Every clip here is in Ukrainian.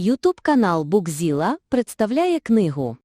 Ютуб канал Букзіла представляє книгу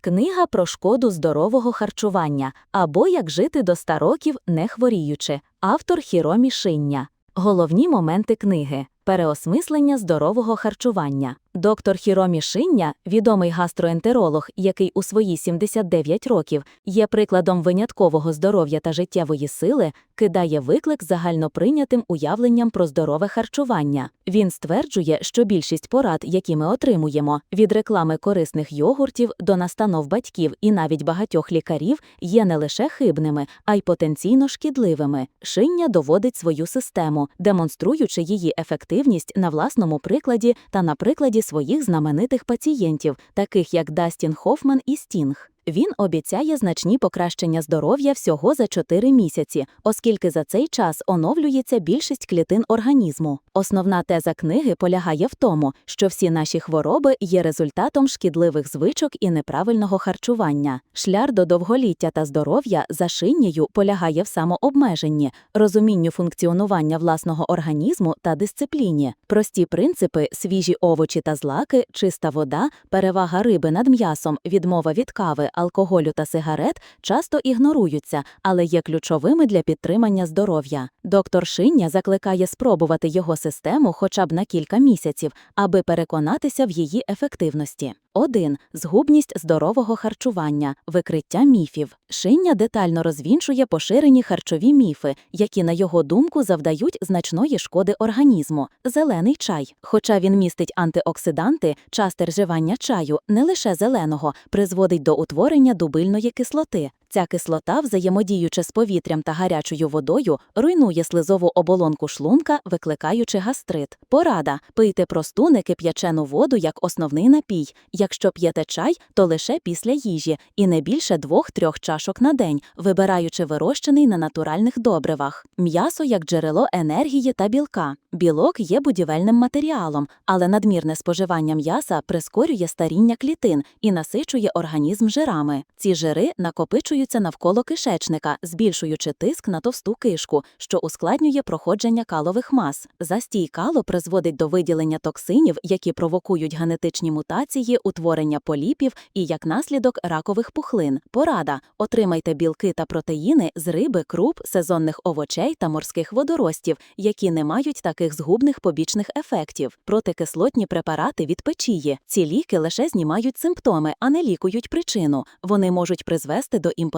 Книга про шкоду здорового харчування або як жити до 100 років не хворіючи. Автор Хіромі Шиння. Головні моменти книги. Переосмислення здорового харчування. Доктор Хіромі Шиння, відомий гастроентеролог, який у свої 79 років є прикладом виняткового здоров'я та життєвої сили, кидає виклик загальноприйнятим уявленням про здорове харчування. Він стверджує, що більшість порад, які ми отримуємо, від реклами корисних йогуртів до настанов батьків і навіть багатьох лікарів, є не лише хибними, а й потенційно шкідливими. Шиння доводить свою систему, демонструючи її ефективність на власному прикладі та на прикладі своїх знаменитих пацієнтів, таких як Дастін Хофман і Стінг. Він обіцяє значні покращення здоров'я всього за 4 місяці, оскільки за цей час оновлюється більшість клітин організму. Основна теза книги полягає в тому, що всі наші хвороби є результатом шкідливих звичок і неправильного харчування. Шлях до довголіття та здоров'я за шинєю полягає в самообмеженні, розумінню функціонування власного організму та дисципліні. Прості принципи, свіжі овочі та злаки, чиста вода, перевага риби над м'ясом, відмова від кави, алкоголю та сигарет часто ігноруються, але є ключовими для підтримання здоров'я. Доктор Шиння закликає спробувати його систему хоча б на кілька місяців, аби переконатися в її ефективності. 1. Згубність здорового харчування, викриття міфів. Шиння детально розвінчує поширені харчові міфи, які, на його думку, завдають значної шкоди організму. Зелений чай. Хоча він містить антиоксиданти, часте вживання чаю, не лише зеленого, призводить до утворення дубильної кислоти. Ця кислота, взаємодіючи з повітрям та гарячою водою, руйнує слизову оболонку шлунка, викликаючи гастрит. Порада пийте просту некип'ячену воду як основний напій. Якщо п'єте чай, то лише після їжі, і не більше двох-трьох чашок на день, вибираючи вирощений на натуральних добривах. М'ясо як джерело енергії та білка. Білок є будівельним матеріалом, але надмірне споживання м'яса прискорює старіння клітин і насичує організм жирами. Ці жири накопичуються навколо кишечника, збільшуючи тиск на товсту кишку, що ускладнює проходження калових мас. Застій кало призводить до виділення токсинів, які провокують генетичні мутації, утворення поліпів і як наслідок ракових пухлин. Порада: отримайте білки та протеїни з риби, круп, сезонних овочей та морських водоростів, які не мають таких згубних побічних ефектів. Протикислотні препарати від печії. Ці ліки лише знімають симптоми, а не лікують причину. Вони можуть призвести до імпотенції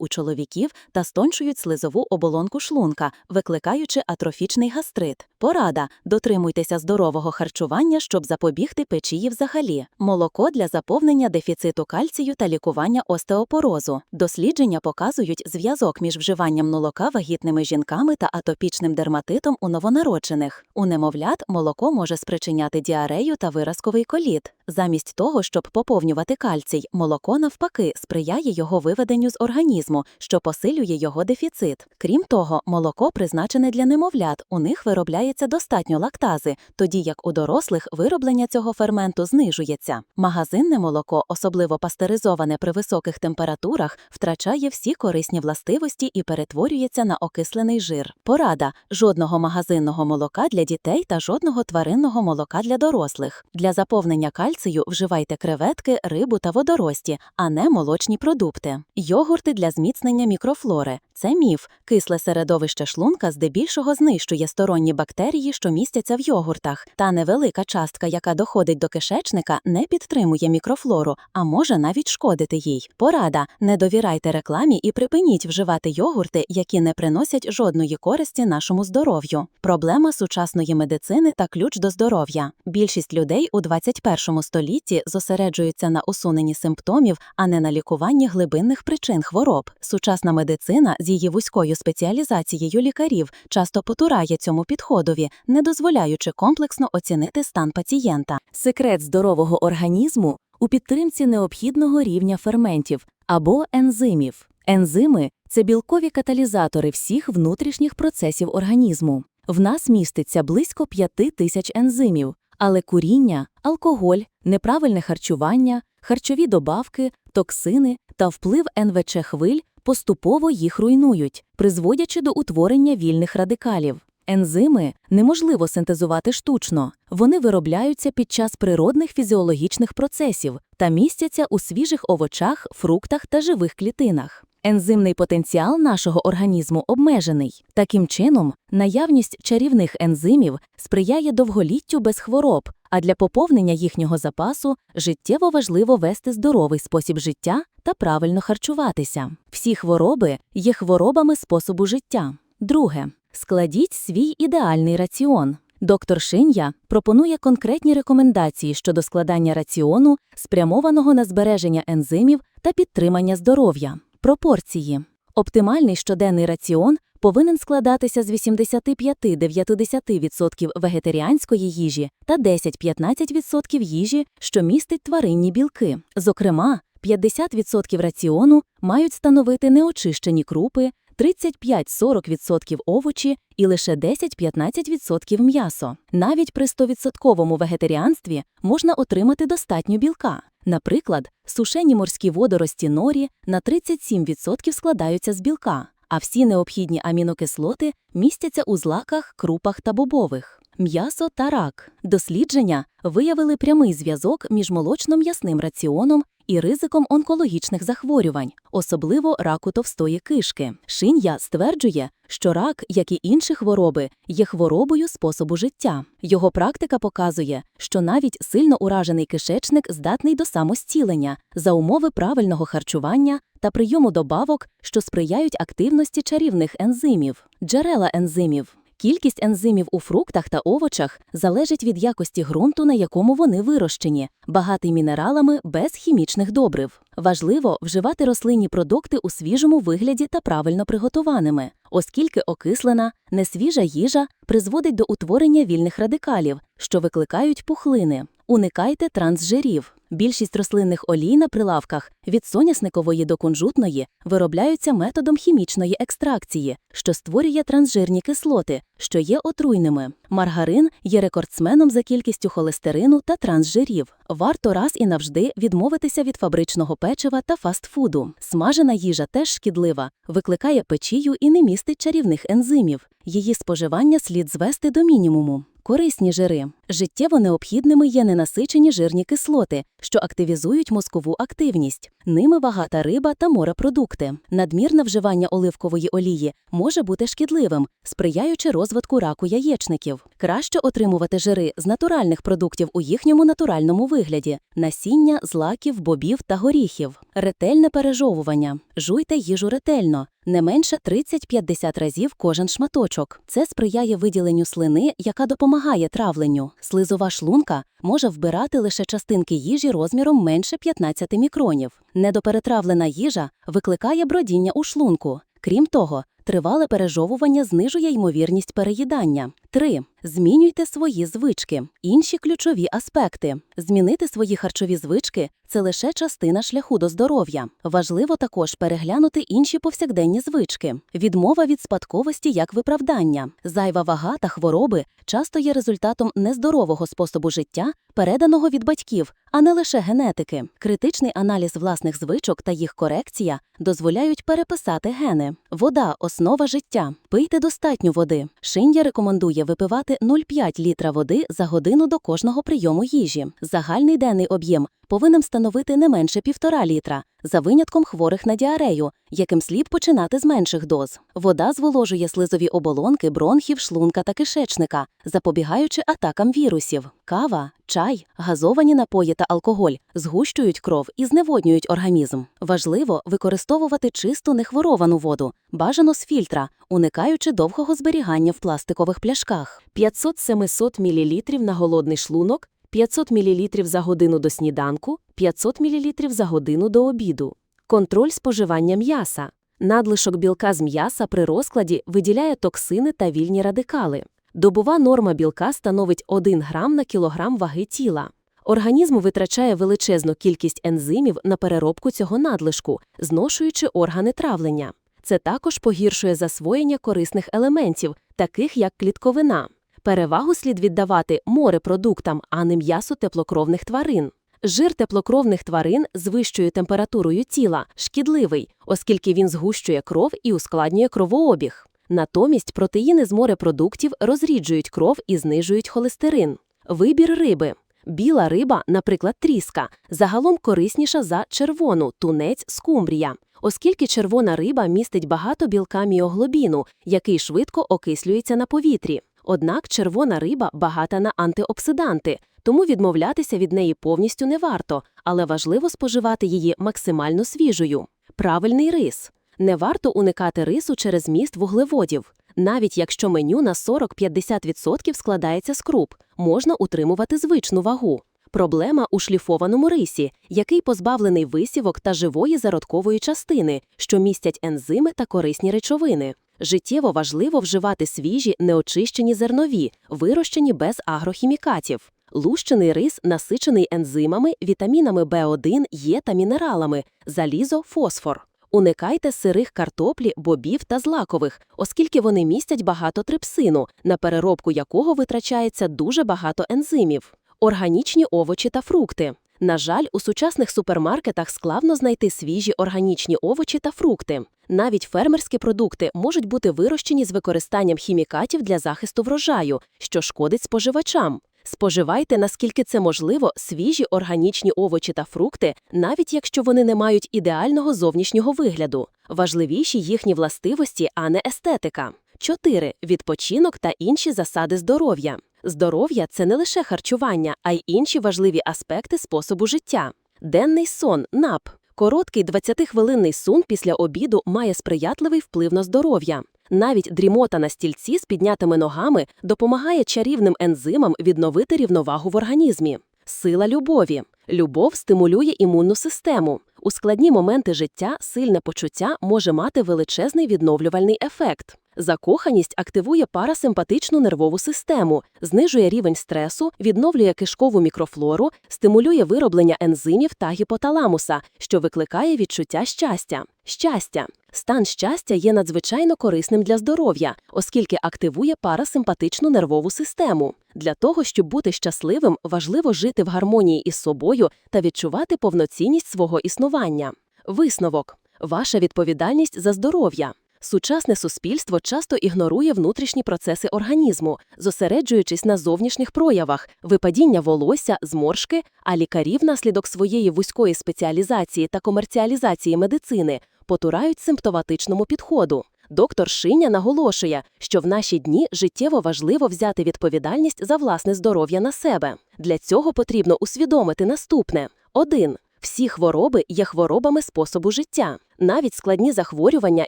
у чоловіків та стончують слизову оболонку шлунка, викликаючи атрофічний гастрит. Порада: дотримуйтеся здорового харчування, щоб запобігти печії взагалі. Молоко для заповнення дефіциту кальцію та лікування остеопорозу. Дослідження показують зв'язок між вживанням молока вагітними жінками та атопічним дерматитом у новонароджених. У немовлят молоко може спричиняти діарею та виразковий коліт. Замість того, щоб поповнювати кальцій, молоко навпаки сприяє його виведенню з організму, що посилює його дефіцит. Крім того, молоко призначене для немовлят, у них виробляється достатньо лактази, тоді як у дорослих вироблення цього ферменту знижується. Магазинне молоко, особливо пастеризоване при високих температурах, втрачає всі корисні властивості і перетворюється на окислений жир. Порада: жодного магазинного молока для дітей та жодного тваринного молока для дорослих. Для заповнення кальцію вживайте креветки, рибу та водорості, а не молочні продукти. Йогурти для зміцнення мікрофлори. Це міф. Кисле середовище шлунка здебільшого знищує сторонні бактерії, що містяться в йогуртах. Та невелика частка, яка доходить до кишечника, не підтримує мікрофлору, а може навіть шкодити їй. Порада: не довіряйте рекламі і припиніть вживати йогурти, які не приносять жодної користі нашому здоров'ю. Проблема сучасної медицини та ключ до здоров'я. Більшість людей у 21 столітті зосереджуються на усуненні симптомів, а не на лікуванні глибинних причин хвороб. Сучасна медицина з її вузькою спеціалізацією лікарів часто потурає цьому підходові, не дозволяючи комплексно оцінити стан пацієнта. Секрет здорового організму у підтримці необхідного рівня ферментів або ензимів. Ензими це білкові каталізатори всіх внутрішніх процесів організму. В нас міститься близько 5 тисяч ензимів, але куріння, алкоголь, неправильне харчування, харчові добавки, токсини та вплив НВЧ хвиль поступово їх руйнують, призводячи до утворення вільних радикалів. Ензими неможливо синтезувати штучно. Вони виробляються під час природних фізіологічних процесів та містяться у свіжих овочах, фруктах та живих клітинах. Ензимний потенціал нашого організму обмежений. Таким чином, наявність чарівних ензимів сприяє довголіттю без хвороб, а для поповнення їхнього запасу життєво важливо вести здоровий спосіб життя та правильно харчуватися. Всі хвороби є хворобами способу життя. Друге. Складіть свій ідеальний раціон. Доктор Шиня пропонує конкретні рекомендації щодо складання раціону, спрямованого на збереження ензимів та підтримання здоров'я. Пропорції. Оптимальний щоденний раціон повинен складатися з 85-90% вегетаріанської їжі та 10-15% їжі, що містить тваринні білки. Зокрема, 50% раціону мають становити неочищені крупи, 35-40% овочі і лише 10-15% м'ясо. Навіть при 100% вегетаріанстві можна отримати достатньо білка. Наприклад, сушені морські водорості норі на 37% складаються з білка, а всі необхідні амінокислоти містяться у злаках, крупах та бобових. М'ясо та рак. Дослідження виявили прямий зв'язок між молочно-м'ясним раціоном і ризиком онкологічних захворювань, особливо раку товстої кишки. Шиня стверджує, що рак, як і інші хвороби, є хворобою способу життя. Його практика показує, що навіть сильно уражений кишечник здатний до самостілення за умови правильного харчування та прийому добавок, що сприяють активності чарівних ензимів, джерела ензимів. Кількість ензимів у фруктах та овочах залежить від якості ґрунту, на якому вони вирощені, багатий мінералами без хімічних добрив. Важливо вживати рослинні продукти у свіжому вигляді та правильно приготованими, оскільки окислена, несвіжа їжа призводить до утворення вільних радикалів, що викликають пухлини. Уникайте трансжирів. Більшість рослинних олій на прилавках від сонясникової до кунжутної виробляються методом хімічної екстракції, що створює трансжирні кислоти, що є отруйними. Маргарин є рекордсменом за кількістю холестерину та трансжирів. Варто раз і навжди відмовитися від фабричного печива та фастфуду. Смажена їжа теж шкідлива, викликає печію і не містить чарівних ензимів. Її споживання слід звести до мінімуму. Корисні жири. Життєво необхідними є ненасичені жирні кислоти, що активізують мозкову активність. Ними багата риба та морепродукти. Надмірне вживання оливкової олії може бути шкідливим, сприяючи розвитку раку яєчників. Краще отримувати жири з натуральних продуктів у їхньому натуральному вигляді: насіння, злаків, бобів та горіхів. Ретельне пережовування. Жуйте їжу ретельно. Не менше 30-50 разів кожен шматочок. Це сприяє виділенню слини, яка допомагає травленню. Слизова шлунка може вбирати лише частинки їжі розміром менше 15 мікронів. Недоперетравлена їжа викликає бродіння у шлунку. Крім того, тривале пережовування знижує ймовірність переїдання. 3. Змінюйте свої звички. Інші ключові аспекти. Змінити свої харчові звички це лише частина шляху до здоров'я. Важливо також переглянути інші повсякденні звички. Відмова від спадковості як виправдання. Зайва вага та хвороби часто є результатом нездорового способу життя, переданого від батьків, а не лише генетики. Критичний аналіз власних звичок та їх корекція дозволяють переписати гени. Вода основа життя. Пийте достатньо води. Шиня рекомендує випивати 0,5 літра води за годину до кожного прийому їжі. Загальний денний об'єм повинен становити не менше півтора літра, за винятком хворих на діарею, яким слід починати з менших доз. Вода зволожує слизові оболонки, бронхів, шлунка та кишечника, запобігаючи атакам вірусів. Кава, чай, газовані напої та алкоголь згущують кров і зневоднюють організм. Важливо використовувати чисту нехворовану воду, бажано з фільтра, уникаючи довгого зберігання в пластикових пляшках. 500-700 мл на голодний шлунок, 500 мл за годину до сніданку, 500 мл за годину до обіду. Контроль споживання м'яса. Надлишок білка з м'яса при розкладі виділяє токсини та вільні радикали. Добова норма білка становить 1 грам на кілограм ваги тіла. Організм витрачає величезну кількість ензимів на переробку цього надлишку, зношуючи органи травлення. Це також погіршує засвоєння корисних елементів, таких як клітковина. Перевагу слід віддавати морепродуктам, а не м'ясу теплокровних тварин. Жир теплокровних тварин з вищою температурою тіла шкідливий, оскільки він згущує кров і ускладнює кровообіг. Натомість протеїни з морепродуктів розріджують кров і знижують холестерин. Вибір риби. Біла риба, наприклад, тріска, загалом корисніша за червону, тунець, скумбрія, оскільки червона риба містить багато білка міоглобіну, який швидко окислюється на повітрі. Однак червона риба багата на антиоксиданти, тому відмовлятися від неї повністю не варто, але важливо споживати її максимально свіжою. Правильний рис. Не варто уникати рису через міст вуглеводів. Навіть якщо меню на 40-50% складається з круп, можна утримувати звичну вагу. Проблема у шліфованому рисі, який позбавлений висівок та живої зародкової частини, що містять ензими та корисні речовини. Життєво важливо вживати свіжі, неочищені зернові, вирощені без агрохімікатів. Лущений рис насичений ензимами, вітамінами В1, Е та мінералами, залізо, фосфор. Уникайте сирих картоплі, бобів та злакових, оскільки вони містять багато трипсину, на переробку якого витрачається дуже багато ензимів. Органічні овочі та фрукти. На жаль, у сучасних супермаркетах складно знайти свіжі органічні овочі та фрукти. Навіть фермерські продукти можуть бути вирощені з використанням хімікатів для захисту врожаю, що шкодить споживачам. Споживайте, наскільки це можливо, свіжі органічні овочі та фрукти, навіть якщо вони не мають ідеального зовнішнього вигляду. Важливіші їхні властивості, а не естетика. 4. Відпочинок та інші засади здоров'я. Здоров'я це не лише харчування, а й інші важливі аспекти способу життя. Денний сон, НАП. Короткий 20-хвилинний сон після обіду має сприятливий вплив на здоров'я. Навіть дрімота на стільці з піднятими ногами допомагає чарівним ензимам відновити рівновагу в організмі. Сила любові. Любов стимулює імунну систему. У складні моменти життя сильне почуття може мати величезний відновлювальний ефект. Закоханість активує парасимпатичну нервову систему, знижує рівень стресу, відновлює кишкову мікрофлору, стимулює вироблення ензимів та гіпоталамуса, що викликає відчуття щастя. Щастя. Стан щастя є надзвичайно корисним для здоров'я, оскільки активує парасимпатичну нервову систему. Для того, щоб бути щасливим, важливо жити в гармонії із собою та відчувати повноцінність свого існування. Висновок. Ваша відповідальність за здоров'я. Сучасне суспільство часто ігнорує внутрішні процеси організму, зосереджуючись на зовнішніх проявах, випадіння волосся, зморшки, а лікарі внаслідок своєї вузької спеціалізації та комерціалізації медицини потурають симптоматичному підходу. Доктор Шиня наголошує, що в наші дні життєво важливо взяти відповідальність за власне здоров'я на себе. Для цього потрібно усвідомити наступне: 1. Всі хвороби є хворобами способу життя. Навіть складні захворювання,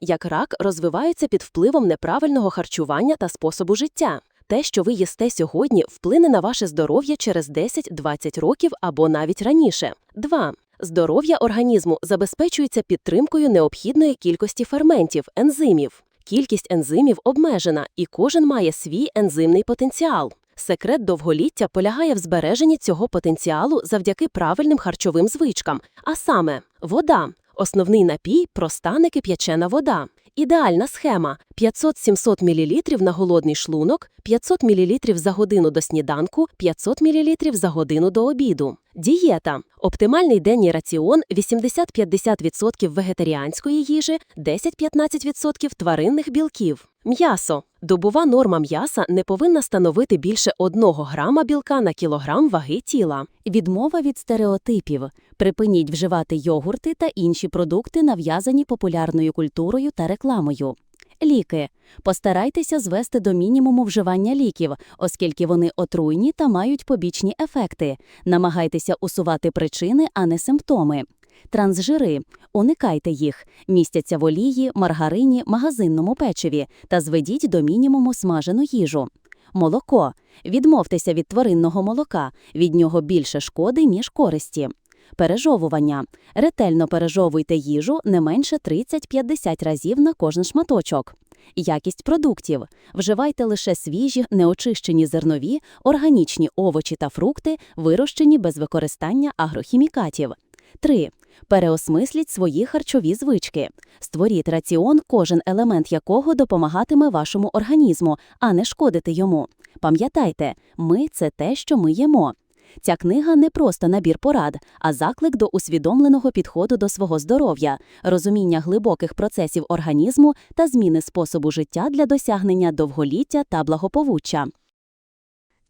як рак, розвиваються під впливом неправильного харчування та способу життя. Те, що ви їсте сьогодні, вплине на ваше здоров'я через 10-20 років або навіть раніше. 2. Здоров'я організму забезпечується підтримкою необхідної кількості ферментів, ензимів. Кількість ензимів обмежена, і кожен має свій ензимний потенціал. Секрет довголіття полягає в збереженні цього потенціалу завдяки правильним харчовим звичкам, а саме вода. Основний напій проста некип'ячена вода. Ідеальна схема 500-700 мл на голодний шлунок, 500 мл за годину до сніданку, 500 мл за годину до обіду. Дієта. Оптимальний денний раціон 80-50% вегетаріанської їжі, 10-15% тваринних білків. М'ясо. Добова норма м'яса не повинна становити більше 1 грама білка на кілограм ваги тіла. Відмова від стереотипів. Припиніть вживати йогурти та інші продукти, нав'язані популярною культурою та рекламою. Ліки. Постарайтеся звести до мінімуму вживання ліків, оскільки вони отруйні та мають побічні ефекти. Намагайтеся усувати причини, а не симптоми. Трансжири. Уникайте їх. Містяться в олії, маргарині, магазинному печиві та зведіть до мінімуму смажену їжу. Молоко. Відмовтеся від тваринного молока. Від нього більше шкоди, ніж користі. Пережовування. Ретельно пережовуйте їжу не менше 30-50 разів на кожен шматочок. Якість продуктів. Вживайте лише свіжі, неочищені зернові, органічні овочі та фрукти, вирощені без використання агрохімікатів. 3. Переосмисліть свої харчові звички. Створіть раціон, кожен елемент якого допомагатиме вашому організму, а не шкодити йому. Пам'ятайте, ми це те, що ми їмо. Ця книга не просто набір порад, а заклик до усвідомленого підходу до свого здоров'я, розуміння глибоких процесів організму та зміни способу життя для досягнення довголіття та благополуччя.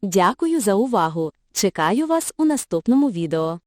Дякую за увагу. Чекаю вас у наступному відео.